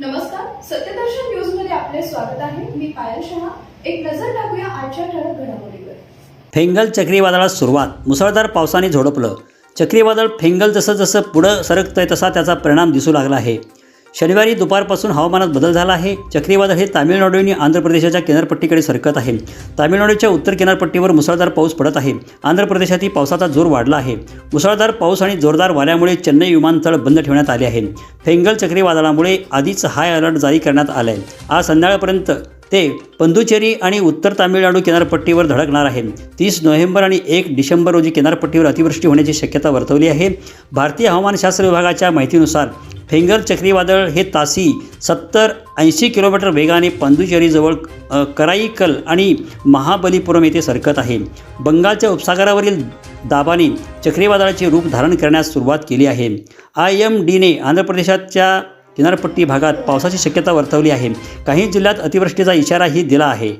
नमस्कार सत्यदर्शन न्यूजमध्ये आपले स्वागत आहे. मी पायल शहा. एक नजर टाकूया आजच्या ठळक घडामोडीवर. फेंगल चक्रीवादळास सुरुवात. मुसळधार पावसाने झोडपलं. चक्रीवादळ फेंगल जसं जसं पुढं सरकतंय तसा त्याचा परिणाम दिसू लागला आहे. शनिवारी दुपारपासून हवामानात बदल झाला आहे. चक्रीवादळ हे तामिळनाडू आणि आंध्र प्रदेशाच्या किनारपट्टीकडे सरकत आहे. तामिळनाडूच्या उत्तर किनारपट्टीवर मुसळधार पाऊस पडत आहे. आंध्र प्रदेशातही पावसाचा जोर वाढला आहे. मुसळधार पाऊस आणि जोरदार वाऱ्यामुळे चेन्नई विमानतळ बंद ठेवण्यात आले आहे. फेंगल चक्रीवादळामुळे आधीच हाय अलर्ट जारी करण्यात आला आहे आज संध्याकाळपर्यंत ते पंदुचेरी आणि उत्तर तामिळनाडू किनारपट्टीवर धडकणार आहे. तीस नोव्हेंबर आणि एक डिसेंबर रोजी किनारपट्टीवर अतिवृष्टी होण्याची शक्यता वर्तवली आहे. भारतीय हवामानशास्त्र विभागाच्या माहितीनुसार फेंगर चक्रीवादळ हे तासी सत्तर ऐंशी किलोमीटर वेगाने पांदुचेरीजवळ कराईकल आणि महाबलीपुरम येथे सरकत आहे. बंगालच्या उपसागरावरील दाबाने चक्रीवादळाचे रूप धारण करण्यास सुरुवात केली आहे. आय एम डीने आंध्र प्रदेशाच्या किनारपट्टी भागात पावसाची शक्यता वर्तवली आहे. काही जिल्ह्यात अतिवृष्टीचा इशाराही दिला आहे.